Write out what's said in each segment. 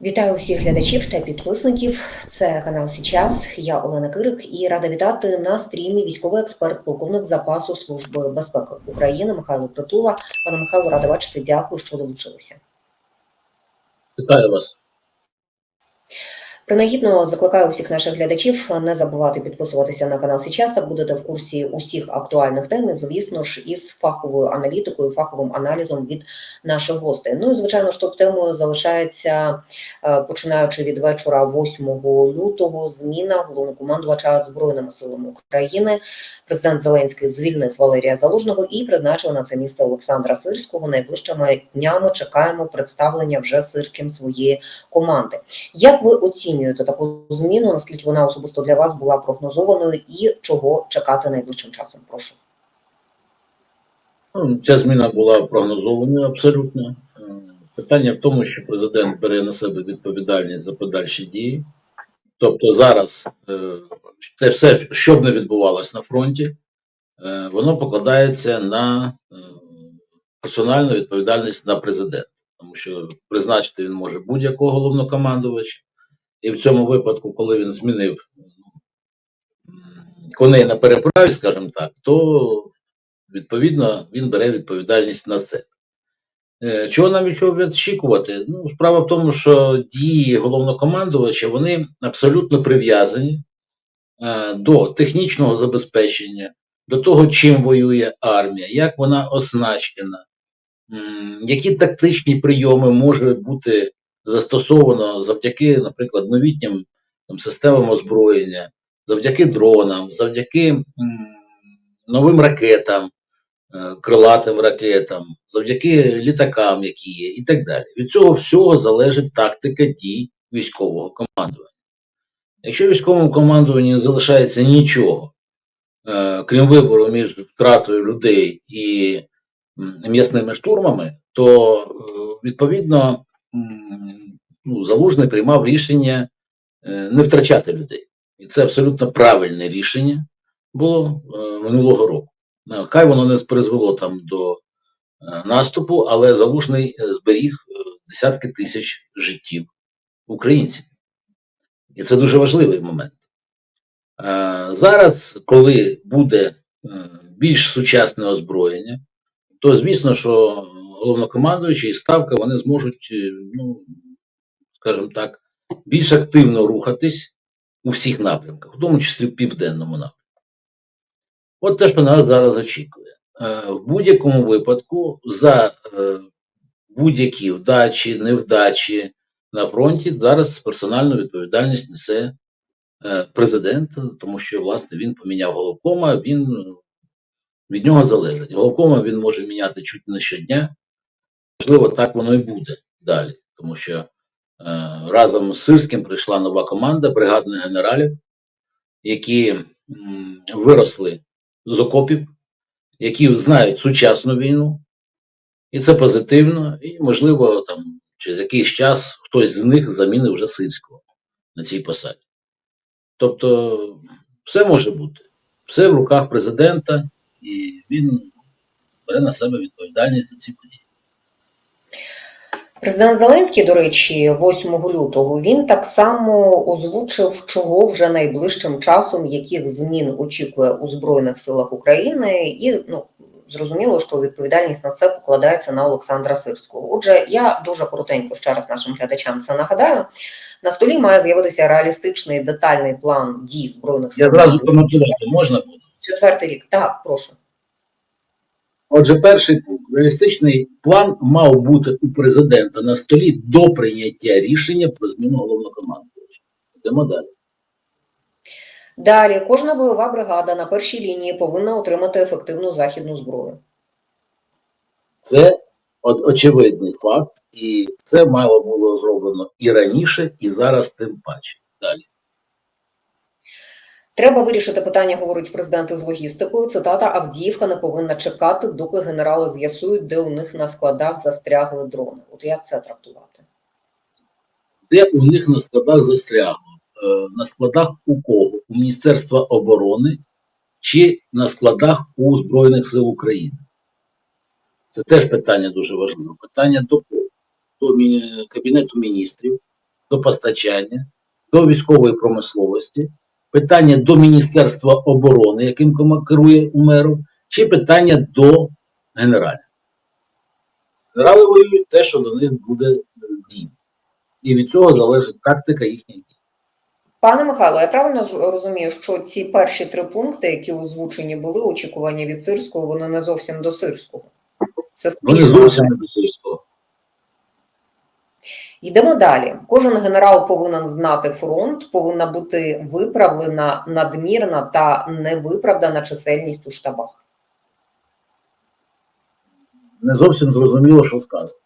Вітаю всіх глядачів та підписників. Це канал Січас. Я Олена Кирик і рада вітати на стрімі військовий експерт, полковник запасу Служби безпеки України Михайло Притула. Пане Михайло, рада бачити. Дякую, що долучилися. Вітаю вас. Принагідно закликаю усіх наших глядачів не забувати підписуватися на канал Січас, так будете в курсі усіх актуальних тем, звісно ж, із фаховою аналітикою, фаховим аналізом від наших гостей. Ну і звичайно ж, топ темою залишається е, починаючи від вечора 8 лютого. Зміна головнокомандувача збройними силами України. Президент Зеленський звільнив Валерія Залужного і призначив на це місце Олександра Сирського. Найближчими днями чекаємо представлення вже сирським своєї команди. Як ви оцінюєте таку зміну? Наскільки вона особисто для вас була прогнозованою, і чого чекати найближчим часом? Прошу. Ну, Ця зміна була прогнозованою абсолютно. Е, Питання в тому, що президент бере на себе відповідальність за подальші дії. Тобто зараз е, те все, що б не відбувалось на фронті, е, воно покладається на персональну відповідальність на президента. Тому що призначити він може будь-якого головнокомандувача. І в цьому випадку, коли він змінив коней на переправі, скажімо так, то відповідно він бере відповідальність на це. Е, Чого нам від чого очікувати? Ну, справа в тому, що дії головнокомандувача вони абсолютно прив'язані е, до технічного забезпечення, до того, чим воює армія, як вона оснащена, які тактичні прийоми може бути застосовано завдяки, наприклад, новітнім там, системам озброєння, завдяки дронам, завдяки новим ракетам, е, крилатим ракетам, завдяки літакам, які є, і так далі. Від цього всього залежить тактика дій військового командування. Якщо військовому командуванню не залишається нічого, е, крім вибору між втратою людей і м'ясними штурмами, то е, відповідно ну, залужний приймав рішення е, не втрачати людей. І це абсолютно правильне рішення було е, минулого року. Хай воно не призвело там до е, наступу, але залужний зберіг десятки тисяч життів українців. І це дуже важливий момент. Зараз, коли буде більш сучасне озброєння, то звісно, що головнокомандуючі і ставка вони зможуть, е, ну, скажімо так, більш активно рухатись у всіх напрямках, в тому числі в південному напрямку. От те, що нас зараз очікує. Е, В будь-якому випадку за е, будь-які вдачі, невдачі на фронті зараз персональну відповідальність несе президент, тому що, власне, він поміняв головкома, він від нього залежить. Головкома він може міняти чуть не щодня. Можливо, так воно і буде далі, тому що е, разом з Сирським прийшла нова команда бригадних генералів, які виросли з окопів, які знають сучасну війну, і це позитивно, і, можливо, там через якийсь час хтось з них замінить вже Сирського на цій посаді. Тобто, все може бути. Все в руках президента, і він бере на себе відповідальність за ці події. Президент Зеленський, до речі, 8 лютого він так само озвучив, чого вже найближчим часом, яких змін очікує у Збройних силах України, і ну зрозуміло, що відповідальність на це покладається на Олександра Сирського. Отже, я дуже коротенько ще раз нашим глядачам це нагадаю. На столі має з'явитися реалістичний детальний план дій збройних сил. Я зразу коментувати можна буде. Четвертий рік. Так, прошу. Отже, перший пункт. Реалістичний план мав бути у президента на столі до прийняття рішення про зміну головнокомандувача. Йдемо далі. Далі кожна бойова бригада на першій лінії повинна отримати ефективну західну зброю. Це очевидний факт, і це мало було зроблено і раніше, і зараз тим паче. Далі. Треба вирішити питання, говорить президент із логістикою. Цитата Авдіївка не повинна чекати, доки генерали з'ясують, де у них на складах застрягли дрони. От як це трактувати? Де у них на складах застрягло? Е, На складах у кого? У Міністерства оборони чи на складах у Збройних сил України? Це теж питання дуже важливе. Питання до кого? До Кабінету міністрів, до постачання, до військової промисловості, питання до Міністерства оборони, яким керує Умеров, чи питання до генералів. Генерали воюють те, що до них буде е, дійти. І від цього залежить тактика їхніх дій. Пане Михайло, я правильно розумію, що ці перші три пункти, які озвучені були, очікування від сирського, вони не зовсім до сирського. Це Вони зовсім не до сільського. Йдемо далі. Кожен генерал повинен знати фронт, повинна бути виправлена надмірна та невиправдана чисельність у штабах. Не зовсім зрозуміло, що сказано.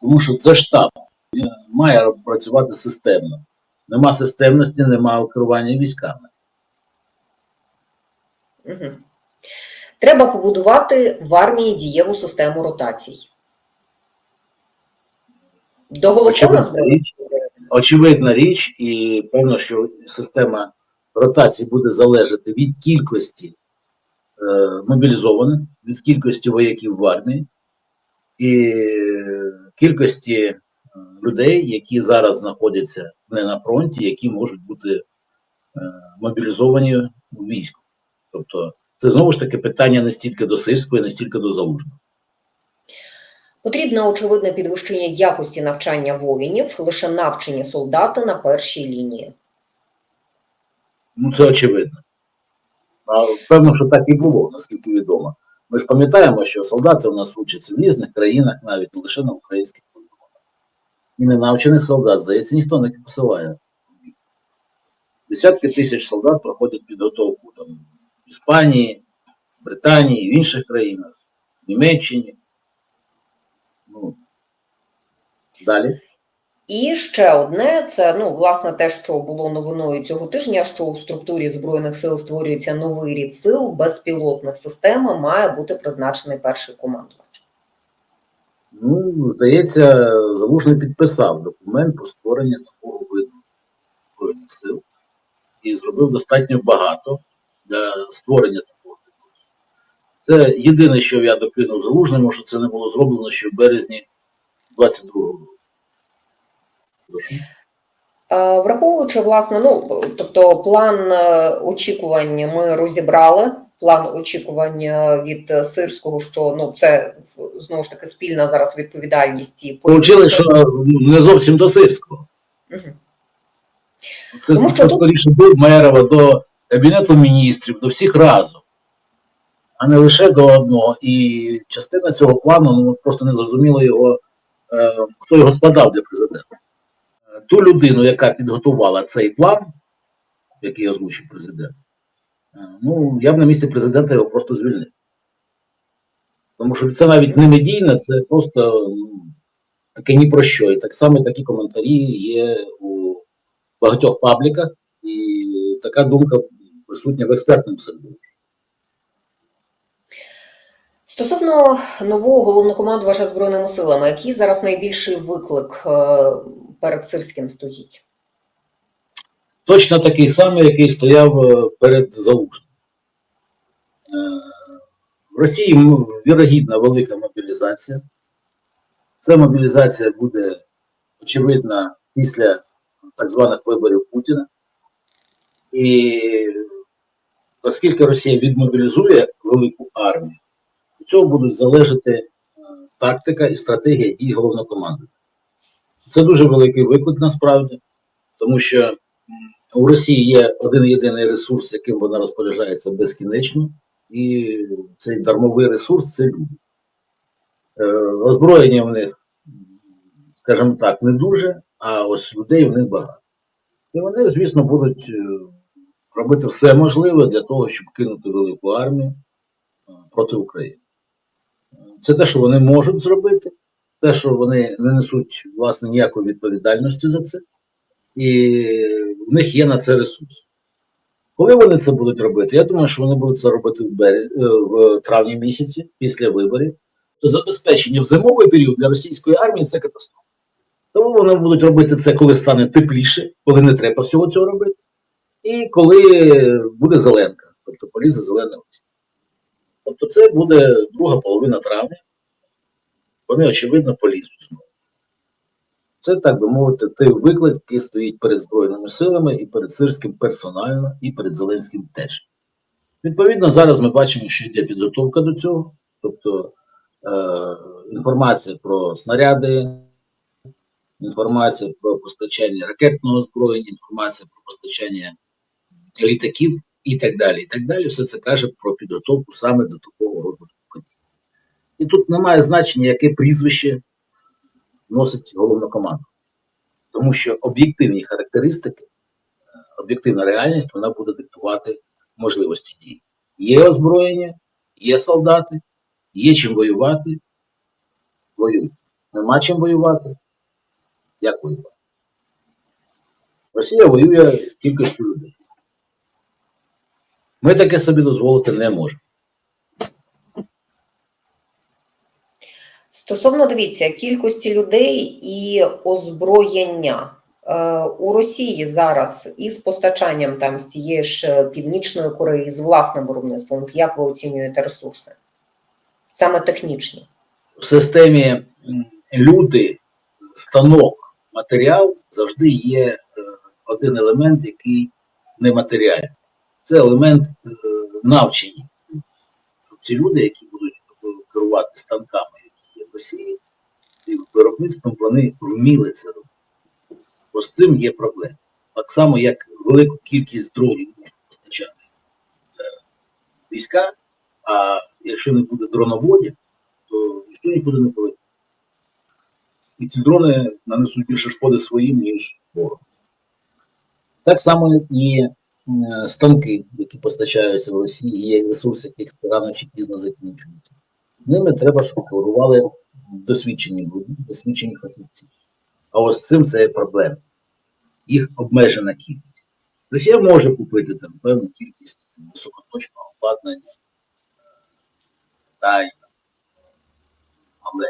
Тому що це штаб. Він має працювати системно. Нема системності, немає керування військами. Угу. Треба побудувати в армії дієву систему ротацій. До Очевидна річ, очевидна річ, і певно, що система ротації буде залежати від кількості е, мобілізованих, від кількості вояків в армії і кількості е, людей, які зараз знаходяться не на фронті, які можуть бути е, мобілізовані у війську. Тобто, це знову ж таки питання не стільки до сирського, не стільки до залужного. Потрібно очевидне підвищення якості навчання воїнів, лише навчені солдати на першій лінії. Ну, це очевидно. Певно, що так і було, наскільки відомо. Ми ж пам'ятаємо, що солдати у нас учаться в різних країнах, навіть не лише на українських полігонах. І ненавчених солдат, здається, ніхто не посилає. Десятки тисяч солдат проходять підготовку там, в Іспанії, Британії, в інших країнах, в Німеччині. Ну, далі. І ще одне це ну власне те, що було новиною цього тижня, що у структурі збройних сил створюється новий рід сил безпілотних систем. Має бути призначений перший командувач. Ну, здається, Залужний підписав документ про створення такого виду збройних сил і зробив достатньо багато для створення такого. Це єдине, що я докинув Залужному, що це не було зроблено ще в березні 22-го року. Прошу. Е, Враховуючи, власне, ну тобто план е, очікувань ми розібрали. План очікувань е, від е, сирського, що ну це знову ж таки спільна зараз відповідальність і Получили, що ну, не зовсім до Сирського. Мгм. Це, Тому що це тут- скоріше до Мерова, до Кабінету міністрів, до всіх разом, а не лише до одного. І частина цього плану, ну просто не зрозуміло його, е, хто його складав для президента. Е, Ту людину, яка підготувала цей план, який озвучив президент, е, ну, я б на місці президента його просто звільнив. Тому що це навіть не медійне, це просто ну, таке ні про що. І так само такі коментарі є у багатьох пабліках, і така думка присутня в експертному середовищі. Стосовно нового головнокомандувача збройними силами, який зараз найбільший виклик е, перед сирським стоїть? Точно такий самий, який стояв е, перед Залужним. Е, В Росії вірогідна велика мобілізація. Ця мобілізація буде очевидна після так званих виборів Путіна. І оскільки Росія відмобілізує велику армію, цього будуть залежати тактика і стратегія дій головнокомандуючого. Це дуже великий виклик насправді, тому що у Росії є один єдиний ресурс, яким вона розпоряджається безкінечно, і цей дармовий ресурс це люди. Е, озброєння в них, скажімо так, не дуже, а ось людей в них багато. І вони, звісно, будуть е, робити все можливе для того, щоб кинути велику армію е, проти України. Це те, що вони можуть зробити, те, що вони не несуть власне ніякої відповідальності за це, і в них є на це ресурс. Коли вони це будуть робити? Я думаю, що вони будуть це робити в, берез... е, в травні місяці після виборів. То забезпечення в зимовий період для російської армії це катастрофа. Тому вони будуть робити це, коли стане тепліше, коли не треба всього цього робити, і коли буде зеленка, тобто полізе зелене листя. Тобто це буде друга половина травня. Вони, очевидно, полізуть знову. Це, так би мовити, той виклик, який стоїть перед Збройними силами і перед Сирським персонально, і перед Зеленським теж. Відповідно, зараз ми бачимо, що йде підготовка до цього, тобто е, інформація про снаряди, інформація про постачання ракетного озброєння, інформація про постачання літаків і так далі. І так далі. Все це каже про підготовку саме до такого розвитку подій. І тут немає значення, яке прізвище носить головнокомандувач. Тому що об'єктивні характеристики, е, об'єктивна реальність, вона буде диктувати можливості дій. Є озброєння, є солдати, є чим воювати, воюють. Нема чим воювати. Як воювати? Росія воює кількістю людей. Ми таке собі дозволити не можемо. Стосовно дивіться кількості людей і озброєння Е, у Росії зараз із постачанням там з тієї ж північної Кореї з власним виробництвом. Як ви оцінюєте ресурси? Саме технічні. в системі люди, станок, матеріал завжди є е, один елемент, який нематеріальний. Це елемент е, навчення. Ці люди, які будуть керувати станками, які є в Росії, і виробництвом, вони вміли це робити. З цим є проблема. Так само, як велику кількість дронів можна постачати е, війська, а якщо не буде дроноводів, то ніхто нікуди не полетить. І ці дрони нанесуть більше шкоди своїм, ніж ворогу. Так само і е, станки, які постачаються в Росії, є ресурси, яких рано чи пізно закінчуються. Ними треба, щоб керували досвідчені досвідчені фахівці. А ось цим це є проблема. Їх обмежена кількість. Росія може купити там певну кількість високоточного обладнання, тайна, але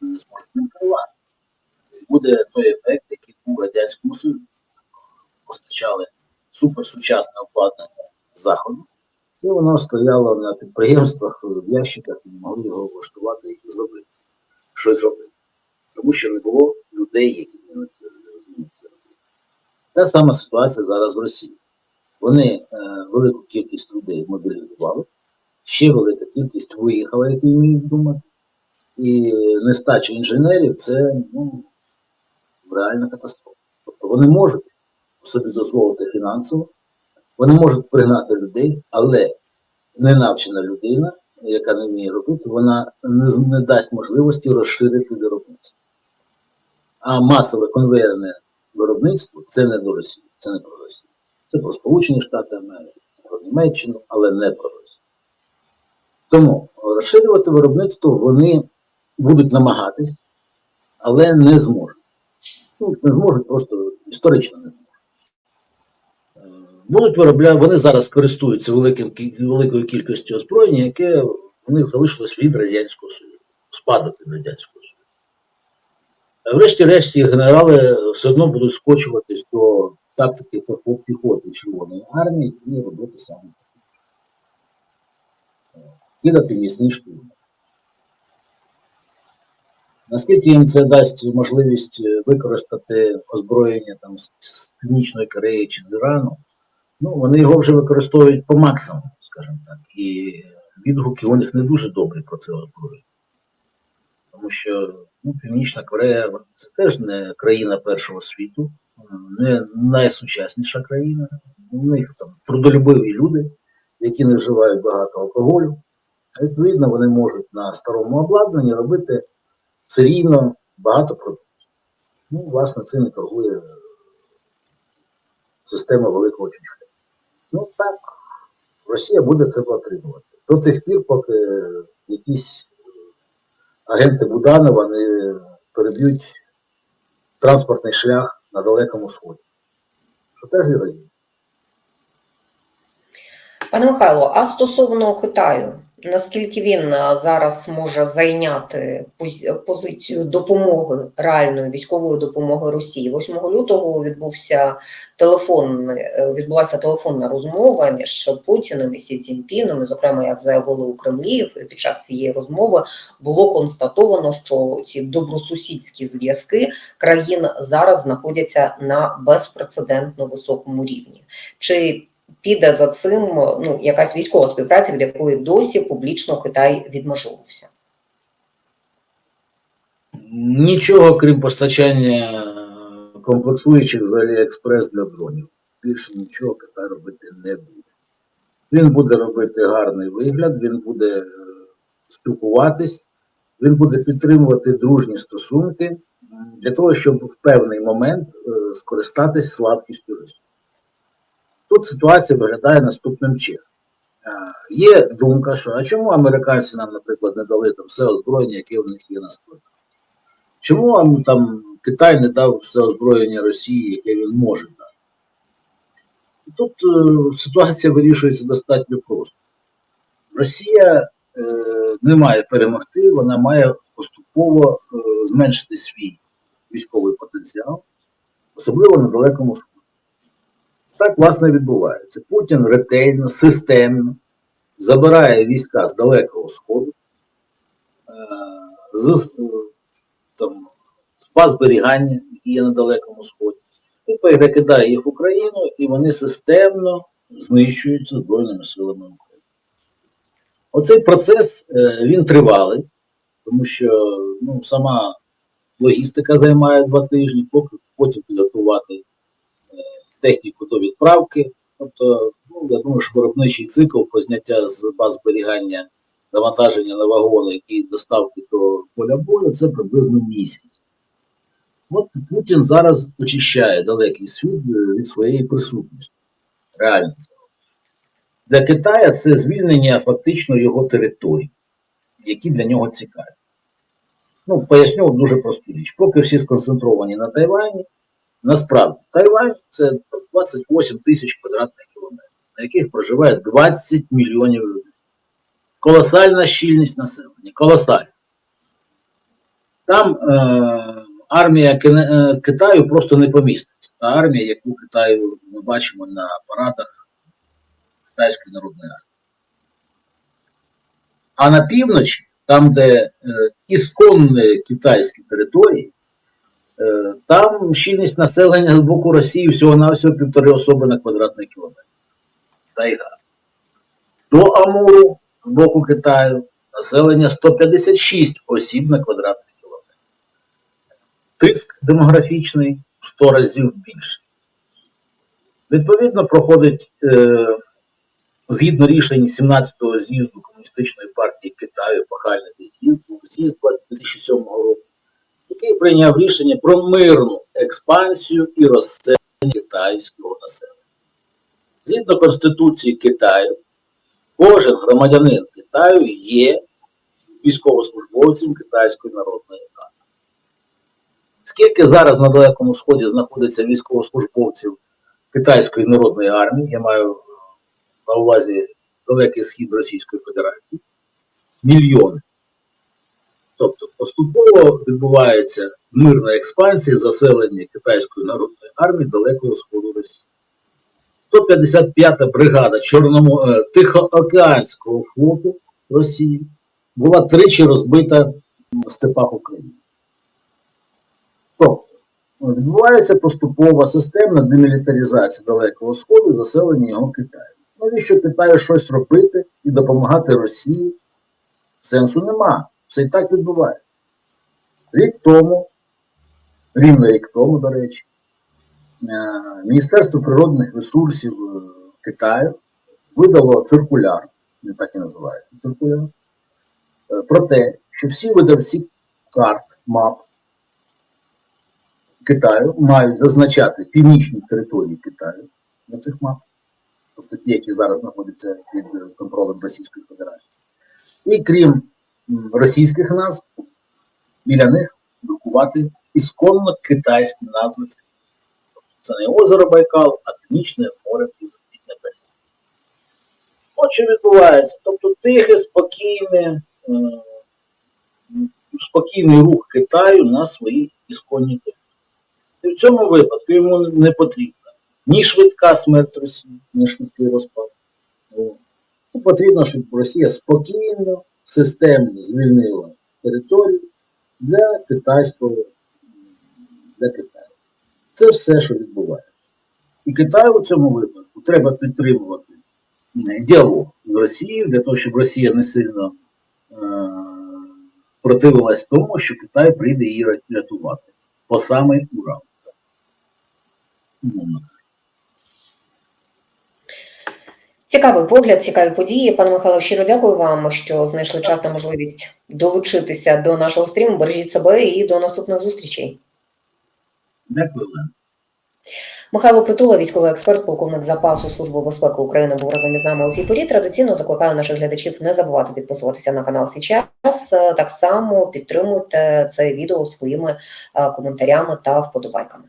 вони не зможуть ним керувати. Буде той ефект, який був в Радянському Союзі. Постачали суперсучасне обладнання заходу, і воно стояло на підприємствах в ящиках і не могли його влаштувати і зробити. Щось зробити. Тому що не було людей, які вміють це робити. Та сама ситуація зараз в Росії. Вони е, велику кількість людей мобілізували, ще велика кількість виїхала, які вміють думати. І нестача інженерів це ну, реальна катастрофа. Тобто вони можуть собі дозволити фінансово, вони можуть пригнати людей, але ненавчена людина, яка не вміє робити, вона не, дасть можливості розширити виробництво. А масове конвейерне виробництво це не до Росії, це не про Росію. Це про Сполучені Штати Америки, це про Німеччину, але не про Росію. Тому розширювати виробництво вони будуть намагатись, але не зможуть. Ну, не зможуть, просто історично не зможуть. Будуть виробляти, вони зараз користуються великим, великою кількістю озброєння, яке у них залишилось від Радянського Союзу, спадок від Радянського Союзу. Врешті-решті генерали все одно будуть скочуватись до тактики піхоти Червоної армії і робити саме таке. Кидати м'ясні штурми. Наскільки їм це дасть можливість е, використати озброєння там з Північної Кореї чи з Ірану, ну вони його вже використовують по максимуму, скажімо так. І відгуки у них не дуже добрі про це озброєння. Тому що ну, Північна Корея це теж не країна першого світу, не найсучасніша країна. У них там трудолюбиві люди, які не вживають багато алкоголю. Відповідно, вони можуть на старому обладнанні робити серійно багато продуктів. Ну, власне, цим і торгує система великого чучка. Ну так, Росія буде це отримувати. До тих пір, поки якісь агенти Буданова не переб'ють транспортний шлях на Далекому Сході. Що теж вірогідно. Пане Михайло, а стосовно Китаю, Наскільки він зараз може зайняти позицію допомоги реальної військової допомоги Росії? 8 лютого відбувся телефон, відбулася телефонна розмова між Путіним і Сі Цзіньпіном. І, Зокрема, як заявили у Кремлі, під час цієї розмови було констатовано, що ці добросусідські зв'язки країн зараз знаходяться на безпрецедентно високому рівні. Чи піде за цим ну, якась військова співпраця, від якої досі публічно Китай відмежовувався. Нічого, крім постачання комплектуючих з Аліекспрес для дронів. Більше нічого Китай робити не буде. Він буде робити гарний вигляд, він буде е, спілкуватись, він буде підтримувати дружні стосунки для того, щоб в певний момент е, скористатись слабкістю Росії. Тут ситуація виглядає наступним чином. Е, Є думка, що а чому американці нам, наприклад, не дали там все озброєння, яке в них є на складі? Чому вам там Китай не дав все озброєння Росії, яке він може дати? Тут е, ситуація вирішується достатньо просто. Росія е, не має перемогти, вона має поступово е, зменшити свій військовий потенціал, особливо на Далекому Сході. Так, власне, відбувається. Путін ретельно, системно забирає війська з Далекого Сходу, е, з, е, там, баз зберігання, які є на Далекому Сході, і перекидає їх в Україну, і вони системно знищуються Збройними силами України. Оцей процес е, він тривалий, тому що ну, сама логістика займає два тижні, поки потім підготувати техніку до відправки. Тобто, ну, я думаю, що виробничий цикл по зняття з баз зберігання навантаження на вагони і доставки до поля бою це приблизно місяць. От Путін зараз очищає далекий світ е, від своєї присутності. Реально це. Для Китая це звільнення фактично його територій, які для нього цікаві. Ну, поясню дуже просту річ. Поки всі сконцентровані на Тайвані, насправді Тайвань це 28 тисяч квадратних кілометрів, на яких проживає 20 мільйонів людей. Колосальна щільність населення, колосальна. Там е, армія е, Китаю просто не поміститься. Та армія, яку Китаю ми бачимо на парадах Китайської народної армії. А на півночі, там, де е, ісконні китайські території, там щільність населення з боку Росії всього-навсього півтори особи на квадратний кілометр. Тайга. До Амуру з боку Китаю населення 156 осіб на квадратний кілометр. Тиск демографічний в 100 разів більший. Відповідно, проходить е, згідно рішень 17-го з'їзду Комуністичної партії Китаю, пахальний з'їзд, з'їзд 2007 року, який прийняв рішення про мирну експансію і розселення китайського населення. Згідно Конституції Китаю, кожен громадянин Китаю є військовослужбовцем Китайської народної армії. Скільки зараз на Далекому Сході знаходиться військовослужбовців Китайської народної армії, я маю на увазі Далекий Схід Російської Федерації, мільйони. Тобто поступово відбувається мирна експансія заселення Китайської народної армії Далекого Сходу Росії. 155-та бригада Чорному, е, Тихоокеанського флоту Росії була тричі розбита в степах України. Тобто відбувається поступова системна демілітаризація Далекого Сходу і заселення його Китаю. Навіщо Китаю щось робити і допомагати Росії? Сенсу нема. Все і так відбувається. Рік тому, рівно рік тому, до речі, е, Міністерство природних ресурсів е, Китаю видало циркуляр, він так і називається циркуляр, е, про те, що всі видавці карт, мап Китаю мають зазначати північні території Китаю на цих мапах, тобто ті, які зараз знаходяться під контролем Російської Федерації. І крім російських назв, біля них друкувати ісконно китайські назви цих. Тобто це не озеро Байкал, а Північне море під Небесне. От що відбувається. Тобто тихе, спокійне, е, спокійний рух Китаю на своїй ісконній території. І в цьому випадку йому не потрібна ні швидка смерть Росії, ні швидкий розпад. Потрібно, щоб Росія спокійно, системно звільнила територію для китайського для Китаю. Це все, що відбувається. І Китаю у цьому випадку треба підтримувати е, діалог з Росією для того, щоб Росія не сильно е- противилась тому, що Китай прийде її рятувати по самий Урал. Цікавий погляд, цікаві події. Пане Михайло, щиро дякую вам, що знайшли час та можливість долучитися до нашого стріму. Бережіть себе і до наступних зустрічей. Дякую, Олена. Михайло Притула, військовий експерт, полковник запасу Служби безпеки України, був разом із нами у цій порі. Традиційно закликаю наших глядачів не забувати підписуватися на канал Січас. Так само підтримуйте це відео своїми е, коментарями та вподобайками.